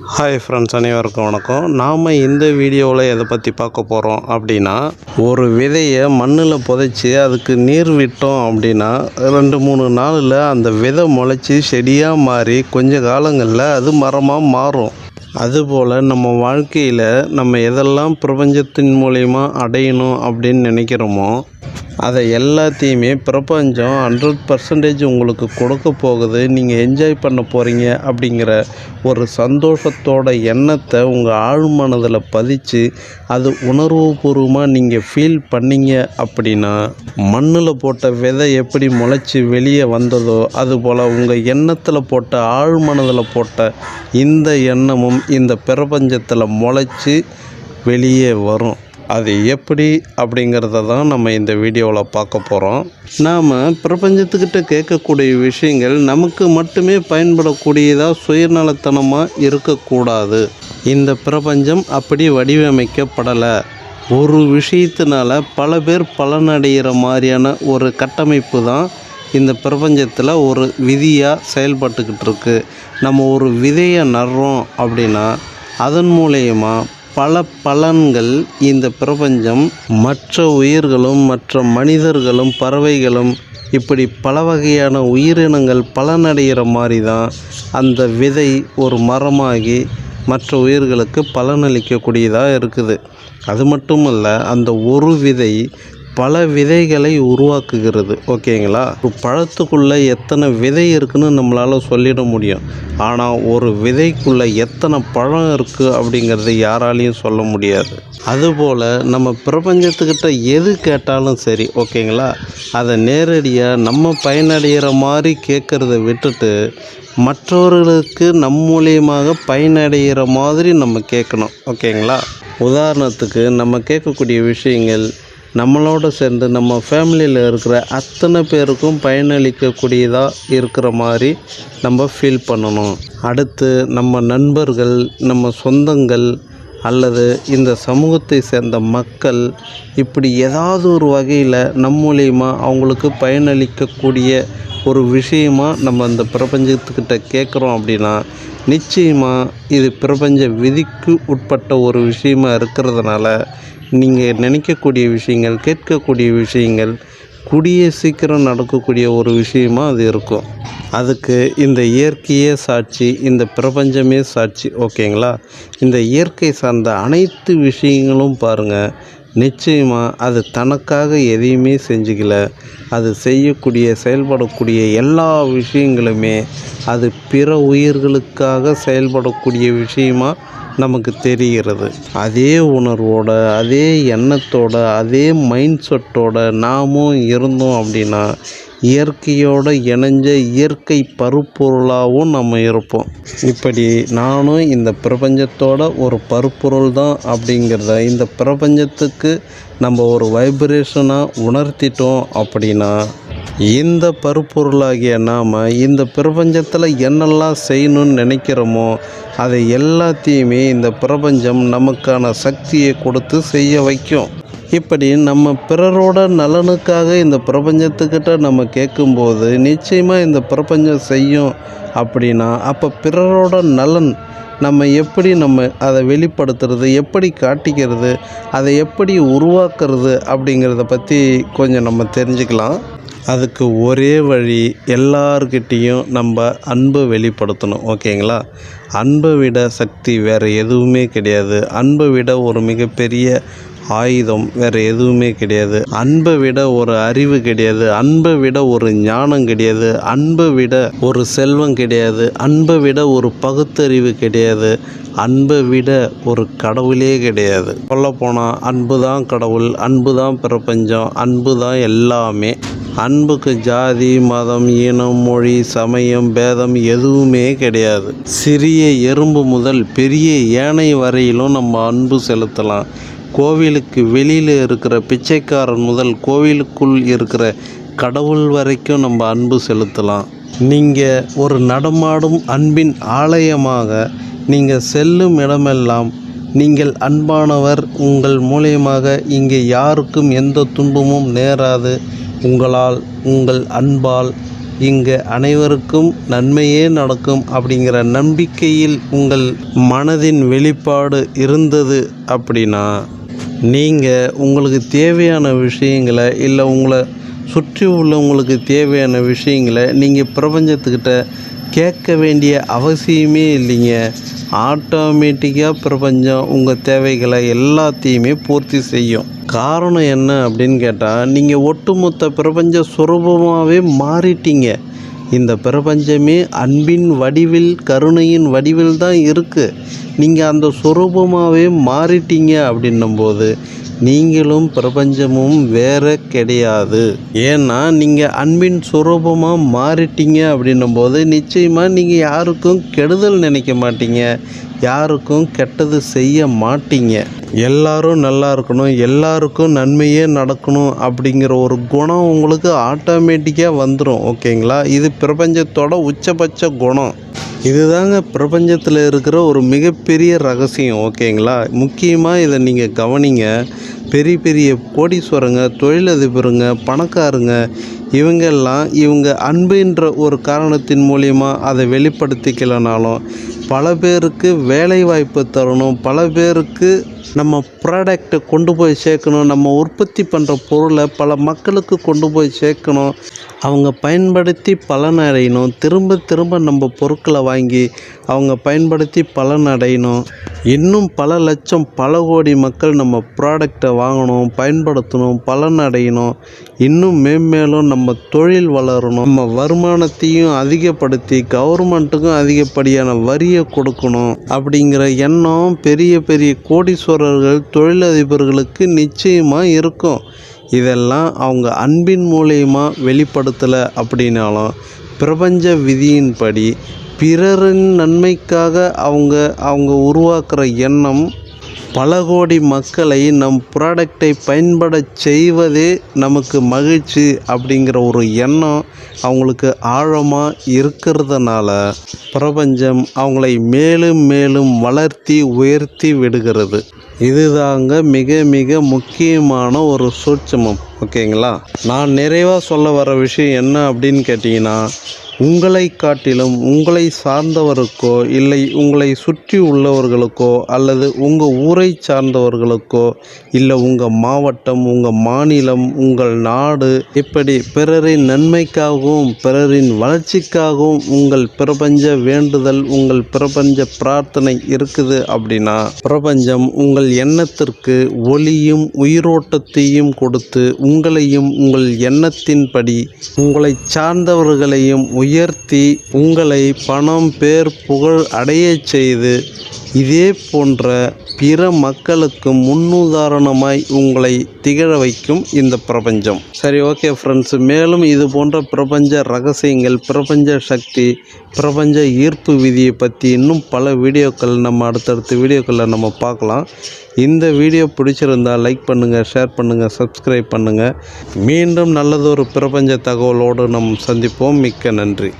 Hi friends அனைவருக்கும் வணக்கம். நாம் இந்த வீடியோவில் எதை பற்றி பார்க்க போகிறோம் அப்படின்னா ஒரு விதையை மண்ணில் புதைச்சி அதுக்கு நீர் விட்டோம் அப்படின்னா ரெண்டு மூணு நாளில் அந்த விதை முளைச்சி செடியாக மாறி கொஞ்ச காலங்களில் அது மரமாக மாறும். அதுபோல் நம்ம வாழ்க்கையில் நம்ம எதெல்லாம் பிரபஞ்சத்தின் மூலயமா அடையணும் அப்படின்னு நினைக்கிறோமோ அதை எல்லாத்தையுமே பிரபஞ்சம் ஹண்ட்ரட் பர்சன்டேஜ் உங்களுக்கு கொடுக்க போகுது. நீங்கள் என்ஜாய் பண்ண போகிறீங்க அப்படிங்கிற ஒரு சந்தோஷத்தோட எண்ணத்தை உங்கள் ஆழ்மனதில் பதித்து அது உணர்வுபூர்வமாக நீங்கள் ஃபீல் பண்ணீங்க அப்படின்னா மண்ணில் போட்ட விதை எப்படி முளைச்சி வெளியே வந்ததோ அதுபோல் உங்கள் எண்ணத்தில் போட்ட ஆழ்மனதில் போட்ட இந்த எண்ணமும் இந்த பிரபஞ்சத்தில் முளைச்சி வெளியே வரும். அது எப்படி அப்படிங்கிறத தான் நம்ம இந்த வீடியோவில் பார்க்க போகிறோம். நாம் பிரபஞ்சத்துக்கிட்ட கேட்கக்கூடிய விஷயங்கள் நமக்கு மட்டுமே பயன்படக்கூடியதாக சுயநலத்தனமாக இருக்கக்கூடாது. இந்த பிரபஞ்சம் அப்படி வடிவமைக்கப்படலை. ஒரு விஷயத்தினால பல பேர் பலனடைகிற மாதிரியான ஒரு கட்டமைப்பு தான் இந்த பிரபஞ்சத்தில் ஒரு விதியாக செயல்பட்டுக்கிட்டு இருக்குது நம்ம ஒரு விதையை நடுறோம் அப்படின்னா அதன் மூலயமா பல பலன்கள் இந்த பிரபஞ்சம் மற்ற உயிர்களும் மற்ற மனிதர்களும் பறவைகளும் இப்படி பல வகையான உயிரினங்கள் பலனடைகிற மாதிரி தான் அந்த விதை ஒரு மரமாகி மற்ற உயிர்களுக்கு பலனளிக்கக்கூடியதாக இருக்குது. அது மட்டும் அந்த ஒரு விதை பல விதைகளை உருவாக்குகிறது ஓகேங்களா? ஒரு பழத்துக்குள்ளே எத்தனை விதை இருக்குன்னு நம்மளால் சொல்லிட முடியும். ஆனால் ஒரு விதைக்குள்ளே எத்தனை பழம் இருக்குது அப்படிங்கிறது யாராலையும் சொல்ல முடியாது. அதுபோல் நம்ம பிரபஞ்சத்துக்கிட்ட எது கேட்டாலும் சரி ஓகேங்களா? அதை நேரடியாக நம்ம பயனடைகிற மாதிரி கேட்குறத விட்டுட்டு மற்றவர்களுக்கு நம் மூலியமாக பயனடைகிற மாதிரி நம்ம கேட்கணும் ஓகேங்களா? உதாரணத்துக்கு நம்ம கேட்கக்கூடிய விஷயங்கள் நம்மளோட சேர்ந்து நம்ம ஃபேமிலியில் இருக்கிற அத்தனை பேருக்கும் பயனளிக்கக்கூடியதாக இருக்கிற மாதிரி நம்ம ஃபீல் பண்ணணும். அடுத்து நம்ம நண்பர்கள் நம்ம சொந்தங்கள் அல்லது இந்த சமூகத்தை சேர்ந்த மக்கள் இப்படி ஏதாவது ஒரு வகையில் நம் மூலியமா அவங்களுக்கு பயனளிக்கக்கூடிய ஒரு விஷயமா நம்ம இந்த பிரபஞ்சத்துக்கிட்ட கேட்குறோம் அப்படின்னா நிச்சயமாக இது பிரபஞ்ச விதிக்கு உட்பட்ட ஒரு விஷயமாக இருக்கிறதுனால நீங்கள் நினைக்கக்கூடிய விஷயங்கள் கேட்கக்கூடிய விஷயங்கள் கூடிய சீக்கிரம் நடக்கக்கூடிய ஒரு விஷயமாக அது இருக்கும். அதுக்கு இந்த இயற்கையே சாட்சி இந்த பிரபஞ்சமே சாட்சி ஓகேங்களா? இந்த இயற்கை சார்ந்த அனைத்து விஷயங்களும் பாருங்கள் நிச்சயமாக அது தனக்காக எதையுமே செஞ்சுக்கல. அது செய்யக்கூடிய செயல்படக்கூடிய எல்லா விஷயங்களுமே அது பிற உயிர்களுக்காக செயல்படக்கூடிய விஷயமா நமக்கு தெரிகிறது. அதே உணர்வோட அதே எண்ணத்தோட அதே மைண்ட் செட்டோட நாமும் இருந்தோம் அப்படின்னா இயற்கையோட இணைஞ்ச இயற்கை பருப்பொருளாகவும் நம்ம இருப்போம். இப்படி நானும் இந்த பிரபஞ்சத்தோட ஒரு பருப்பொருள் தான் அப்படிங்கிறத இந்த பிரபஞ்சத்துக்கு நம்ம ஒரு வைப்ரேஷனாக உணர்த்திட்டோம் அப்படின்னா இந்த பருப்பொருளாகிய நாம் இந்த பிரபஞ்சத்தில் என்னெல்லாம் செய்யணும்னு நினைக்கிறோமோ அதை எல்லாத்தையுமே இந்த பிரபஞ்சம் நமக்கான சக்தியை கொடுத்து செய்ய வைக்கும். இப்படி நம்ம பிறரோட நலனுக்காக இந்த பிரபஞ்சத்துக்கிட்ட நம்ம கேட்கும்போது நிச்சயமாக இந்த பிரபஞ்சம் செய்யும் அப்படின்னா அப்போ பிறரோட நலன் நம்ம எப்படி நம்ம அதை வெளிப்படுத்துறது எப்படி காட்டிக்கிறது அதை எப்படி உருவாக்குறது அப்படிங்கிறத பற்றி கொஞ்சம் நம்ம தெரிஞ்சுக்கலாம். அதுக்கு ஒரே வழி எல்லார்கிட்டேயும் நம்ம அன்பை வெளிப்படுத்தணும் ஓகேங்களா? அன்பை விட சக்தி வேறு எதுவுமே கிடையாது. அன்பை விட ஒரு மிகப்பெரிய ஆயுதம் வேறு எதுவுமே கிடையாது. அன்பை விட ஒரு அறிவு கிடையாது. அன்பை விட ஒரு ஞானம் கிடையாது. அன்பை விட ஒரு செல்வம் கிடையாது. அன்பை விட ஒரு பகுத்தறிவு கிடையாது. அன்பை விட ஒரு கடவுளே கிடையாது. சொல்லப்போனால் அன்பு தான் கடவுள் அன்பு தான் பிரபஞ்சம் அன்பு தான் எல்லாமே. அன்புக்கு ஜாதி மதம் இனம் மொழி சமயம் பேதம் எதுவுமே கிடையாது. சிறிய எறும்பு முதல் பெரிய யானை வரையிலும் நம்ம அன்பு செலுத்தலாம். கோவிலுக்கு வெளியில் இருக்கிற பிச்சைக்காரன் முதல் கோவிலுக்குள் இருக்கிற கடவுள் வரைக்கும் நம்ம அன்பு செலுத்தலாம். நீங்கள் ஒரு நடமாடும் அன்பின் ஆலயமாக நீங்கள் செல்லும் இடமெல்லாம் நீங்கள் அன்பானவர். உங்கள் மூலியமாக இங்கே யாருக்கும் எந்த துன்பமும் நேராது. உங்களால் உங்கள் அன்பால் இங்கு அனைவருக்கும் நன்மையே நடக்கும் அப்படிங்கிற நம்பிக்கையில் உங்கள் மனதின் வெளிப்பாடு இருந்தது அப்படின்னா நீங்கள் உங்களுக்கு தேவையான விஷயங்களை இல்லை உங்களை சுற்றி உள்ளவங்களுக்கு தேவையான விஷயங்களை நீங்கள் பிரபஞ்சத்துக்கிட்ட கேட்க வேண்டிய அவசியமே இல்லைங்க. ஆட்டோமேட்டிக்காக பிரபஞ்சம் உங்கள் தேவைகளை எல்லாத்தையுமே பூர்த்தி செய்யும். காரணம் என்ன அப்படின்னு கேட்டால் நீங்கள் ஒட்டுமொத்த பிரபஞ்ச சுரூபமாகவே மாறிட்டீங்க. இந்த பிரபஞ்சமே அன்பின் வடிவில் கருணையின் வடிவில் தான் இருக்குது நீங்கள் அந்த சுரூபமாகவே மாறிட்டீங்க அப்படின்னும்போது நீங்களும் பிரபஞ்சமும் வேற கிடையாது. ஏன்னா நீங்கள் அன்பின் சுரூபமாக மாறிட்டீங்க அப்படின்னும் போது நிச்சயமாக நீங்கள் யாருக்கும் கெடுதல் நினைக்க மாட்டீங்க. யாருக்கும் கெட்டது செய்ய மாட்டீங்க. எல்லாரும் நல்லா இருக்கணும் எல்லாருக்கும் நன்மையே நடக்கணும் அப்படிங்கிற ஒரு குணம் உங்களுக்கு ஆட்டோமேட்டிக்காக வந்துடும் ஓகேங்களா? இது பிரபஞ்சத்தோட உச்சபட்ச குணம். இதுதாங்க பிரபஞ்சத்தில் இருக்கிற ஒரு மிகப்பெரிய ரகசியம் ஓகேங்களா? முக்கியமாக இதை நீங்கள் கவனிங்க. பெரிய பெரிய கோடீஸ்வரங்க தொழிலதிபருங்க பணக்காரங்க இவங்கெல்லாம் இவங்க அன்புன்ற ஒரு காரணத்தின் மூலிமா அதை வெளிப்படுத்திக்கலனாலும் பல பேருக்கு வேலை வாய்ப்பு தரணும் பல பேருக்கு நம்ம ப்ராடக்டை கொண்டு போய் சேர்க்கணும் நம்ம உற்பத்தி பண்ணுற பொருளை பல மக்களுக்கு கொண்டு போய் சேர்க்கணும். அவங்க பயன்படுத்தி பலன் அடையணும். திரும்ப திரும்ப நம்ம பொருட்களை வாங்கி அவங்க பயன்படுத்தி பலன் அடையணும். இன்னும் பல லட்சம் பல கோடி மக்கள் நம்ம ப்ராடக்டை வாங்கணும் பயன்படுத்தணும் பலன் அடையணும். இன்னும் மேம்மேலும் நம்ம தொழில் வளரணும். நம்ம வருமானத்தையும் அதிகப்படுத்தி கவர்மெண்ட்டுக்கும் அதிகப்படியான வரியை கொடுக்கணும் அப்படிங்கிற எண்ணம் பெரிய பெரிய கோடீஸ்வரர்கள் தொழிலதிபர்களுக்கு நிச்சயமாக இருக்கும். இதெல்லாம் அவங்க அன்பின் மூலயமா வெளிப்படுத்தலை அப்படின்னாலும் பிரபஞ்ச விதியின்படி பிறரின் நன்மைக்காக அவங்க அவங்க உருவாக்குற எண்ணம் பல கோடி மக்களை நம் ப்ராடக்டை பயன்பட செய்வதே நமக்கு மகிழ்ச்சி அப்படிங்கிற ஒரு எண்ணம் அவங்களுக்கு ஆழமாக இருக்கிறதுனால பிரபஞ்சம் அவங்களை மேலும் மேலும் வளர்த்தி உயர்த்தி விடுகிறது. இதுதாங்க மிக மிக முக்கியமான ஒரு சூட்சமம் ஓகேங்களா? நான் நிறைவாக சொல்ல வர விஷயம் என்ன அப்படின்னு கேட்டிங்கன்னா உங்களை காட்டிலும் உங்களை சார்ந்தவருக்கோ இல்லை உங்களை சுற்றி உள்ளவர்களுக்கோ அல்லது உங்கள் ஊரை சார்ந்தவர்களுக்கோ இல்லை உங்கள் மாவட்டம் உங்கள் மாநிலம் உங்கள் நாடு இப்படி பிறரின் நன்மைக்காகவும் பிறரின் வளர்ச்சிக்காகவும் உங்கள் பிரபஞ்ச வேண்டுதல் உங்கள் பிரபஞ்ச பிரார்த்தனை இருக்குது அப்படின்னா பிரபஞ்சம் உங்கள் எண்ணத்திற்கு ஒளியும் உயிரோட்டத்தையும் கொடுத்து உங்களையும் உங்கள் எண்ணத்தின்படி உங்களை சார்ந்தவர்களையும் உயர்த்தி உங்களை பணம் பேர் புகழ் அடையச் செய்து இதே போன்ற பிற மக்களுக்கு முன்னுதாரணமாய் உங்களை திகழ வைக்கும் இந்த பிரபஞ்சம். சரி ஓகே ஃப்ரெண்ட்ஸ் மேலும் இது போன்ற பிரபஞ்ச ரகசியங்கள் பிரபஞ்ச சக்தி பிரபஞ்ச ஈர்ப்பு விதியை பற்றி இன்னும் பல வீடியோக்கள் நம்ம அடுத்தடுத்த வீடியோக்களில் நம்ம பார்க்கலாம். இந்த வீடியோ பிடிச்சிருந்தால் லைக் பண்ணுங்கள் ஷேர் பண்ணுங்கள் சப்ஸ்கிரைப் பண்ணுங்கள் மீண்டும் நல்லதொரு பிரபஞ்ச தகவலோடு நம் சந்திப்போம். மிக்க நன்றி.